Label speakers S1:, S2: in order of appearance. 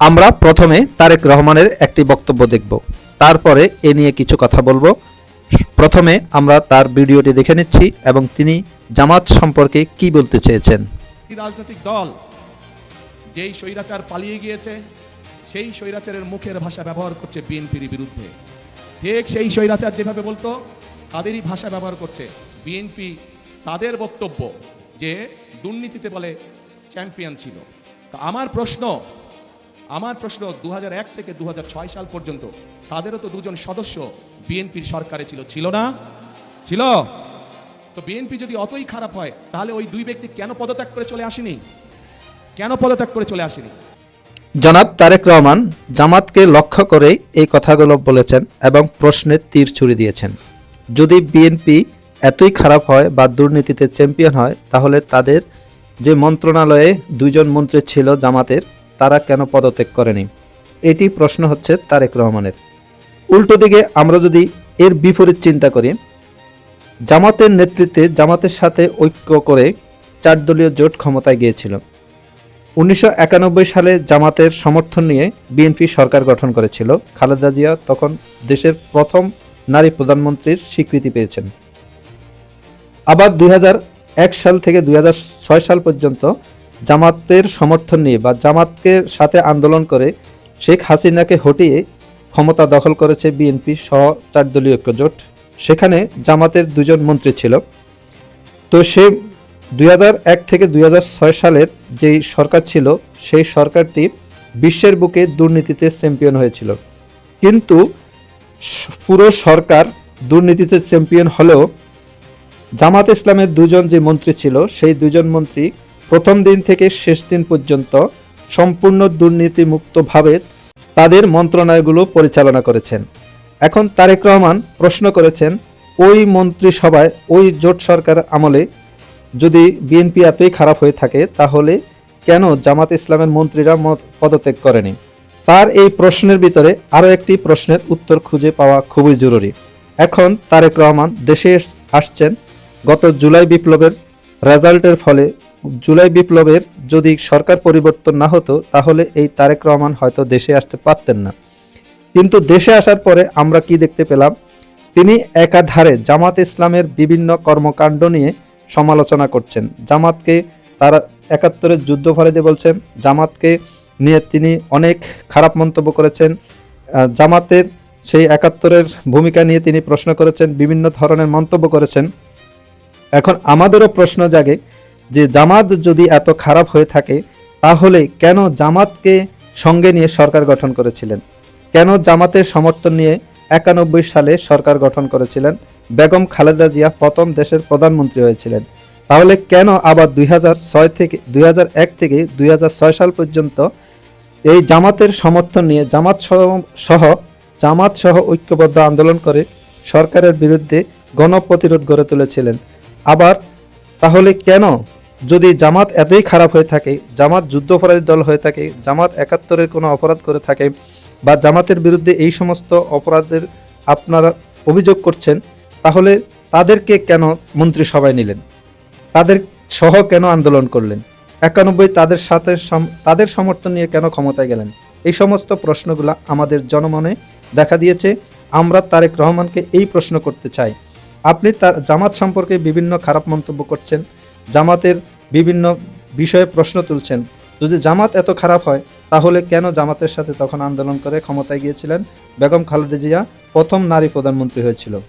S1: আমরা প্রথমে তারেক রহমানের একটি বক্তব্য দেখব। তারপরে এ নিয়ে কিছু কথা বলব। প্রথমে আমরা তার ভিডিওটি দেখে নিচ্ছি এবং তিনি জামাত সম্পর্কে কি বলতে চেয়েছেন।
S2: রাজনৈতিক দল, যেই স্বৈরাচার পালিয়ে গিয়েছে, সেই স্বৈরাচারের মুখের ভাষা ব্যবহার করছে বিএনপির বিরুদ্ধে। ঠিক সেই স্বৈরাচার যেভাবে বলতো, তাদেরই ভাষা ব্যবহার করছে বিএনপি। তাদের বক্তব্য যে দুর্নীতিতে বলে চ্যাম্পিয়ন ছিল। তা আমার প্রশ্ন আমার প্রশ্ন দু হাজার এক থেকে দু হাজার ছয় সাল পর্যন্ত তাদেরও তো দুজন সদস্য বিএনপির সরকারে ছিল ছিল না? ছিল। তো বিএনপি যদি অতই খারাপ হয়, তাহলে ওই দুই ব্যক্তি কেন পদত্যাগ করে চলে আসেনি? কেন পদত্যাগ করে চলে আসেনি?
S1: জনাব তারেক রহমান জামাতকে লক্ষ্য করে এই কথাগুলো বলেছেন এবং প্রশ্নের তীর ছুড়ে দিয়েছেন। যদি বিএনপি এতই খারাপ হয় বা দুর্নীতিতে চ্যাম্পিয়ন হয়, তাহলে তাদের যে মন্ত্রণালয়ে দুইজন মন্ত্রী ছিল জামাতের তারা কেন পদত্যাগ করেনি? এটি প্রশ্ন হচ্ছে তারেক রহমানের। উল্টো দিকে আমরা যদি এর বিপরীত চিন্তা করি, জামাতের নেতৃত্বে জামাতের সাথে ঐক্য করে চার দলীয় জোট ক্ষমতায় গিয়েছিল। উনিশশো একানব্বই সালে জামাতের সমর্থন নিয়ে বিএনপি সরকার গঠন করেছিল। খালেদা জিয়া তখন দেশের প্রথম নারী প্রধানমন্ত্রীর স্বীকৃতি পেয়েছেন। আবার দুই সাল থেকে দুই হাজার ছয় সাল পর্যন্ত জামাতের সমর্থন নিয়ে বা জামাতকে সাথে আন্দোলন করে শেখ হাসিনাকে হটিয়ে ক্ষমতা দখল করেছে বিএনপি সহ চার দলীয় ঐক্যজোট। সেখানে জামাতের দুজন মন্ত্রী ছিল। তো সে দুই হাজার এক থেকে দুই হাজার ছয় সালের যেই সরকার ছিল, সেই সরকারটি বিশ্বের বুকে দুর্নীতিতে চ্যাম্পিয়ন হয়েছিল। কিন্তু পুরো সরকার দুর্নীতিতে চ্যাম্পিয়ন হলেও জামাত ইসলামের দুজন যে মন্ত্রী ছিল, সেই দুজন মন্ত্রী প্রথম দিন থেকে শেষ দিন পর্যন্ত সম্পূর্ণ দুর্নীতিমুক্তভাবে তাদের মন্ত্রণালয়গুলো পরিচালনা করেছেন। এখন তারেক রহমান প্রশ্ন করেছেন, ওই মন্ত্রিসভায় ওই জোট সরকার আমলে যদি বিএনপি এতই খারাপ হয়ে থাকে, তাহলে কেন জামাত ইসলামের মন্ত্রীরা পদত্যাগ করেনি? তার এই প্রশ্নের ভিতরে আরও একটি প্রশ্নের উত্তর খুঁজে পাওয়া খুবই জরুরি। এখন তারেক রহমান দেশে আসছেন। গত জুলাই বিপ্লবের রেজাল্টের ফলে জুলাই বিপ্লবের যদি সরকার পরিবর্তন না হতো, তাহলে এই তারেক রহমান হয়তো দেশে আসতে পারতেন না। কিন্তু দেশে আসার পরে আমরা কি দেখতে পেলাম? তিনি একাধারে জামাত ইসলামের বিভিন্ন কর্মকাণ্ড নিয়ে সমালোচনা করছেন। জামাতকে তারা একাত্তরের যুদ্ধফারিদে বলছেন, জামাতকে নিয়ে তিনি অনেক খারাপ মন্তব্য করেছেন। জামাতের সেই একাত্তরের ভূমিকা নিয়ে তিনি প্রশ্ন করেছেন, বিভিন্ন ধরনের মন্তব্য করেছেন। এখন আমাদেরও প্রশ্ন জাগে যে জামাত যদি এত খারাপ হয়ে থাকে, তাহলে কেন জামাতকে সঙ্গে নিয়ে সরকার গঠন করেছিলেন? কেন জামাতের সমর্থন নিয়ে একানব্বই সালে সরকার গঠন করেছিলেন? বেগম খালেদা জিয়া প্রথম দেশের প্রধানমন্ত্রী হয়েছিলেন। তাহলে কেন আবার দুই থেকে, দুই হাজার এক থেকে দুই হাজার ছয় সাল পর্যন্ত এই জামাতের সমর্থন নিয়ে জামাত সহ জামাত সহ ঐক্যবদ্ধ আন্দোলন করে সরকারের বিরুদ্ধে গণপ্রতিরোধ গড়ে তুলেছিলেন? আবার তাহলে কেন যদি জামাত এতই খারাপ হয়ে থাকে, জামাত যুদ্ধাপরাধী দল হয়ে থাকে, জামাত একাত্তরের কোনো অপরাধ করে থাকে, বা জামাতের বিরুদ্ধে এই সমস্ত অপরাধের আপনারা অভিযোগ করছেন, তাহলে তাদেরকে কেন মন্ত্রিসভায় নিলেন? তাদের সহ কেন আন্দোলন করলেন? একানব্বই তাদের সাথে তাদের সমর্থন নিয়ে কেন ক্ষমতায় গেলেন? এই সমস্ত প্রশ্নগুলো আমাদের জনমনে দেখা দিয়েছে। আমরা তারেক রহমানকে এই প্রশ্ন করতে চাই। আপনি তার জামাত সম্পর্কে বিভিন্ন খারাপ মন্তব্য করছেন জামাতের বিভিন্ন বিষয়ে প্রশ্ন তুলছেন। যদি জামাত এত খারাপ হয়, তাহলে কেন জামাতের সাথে তখন আন্দোলন করে ক্ষমতায় গিয়েছিলেন? বেগম খালেদা জিয়া প্রথম নারী প্রধানমন্ত্রী হয়েছিল।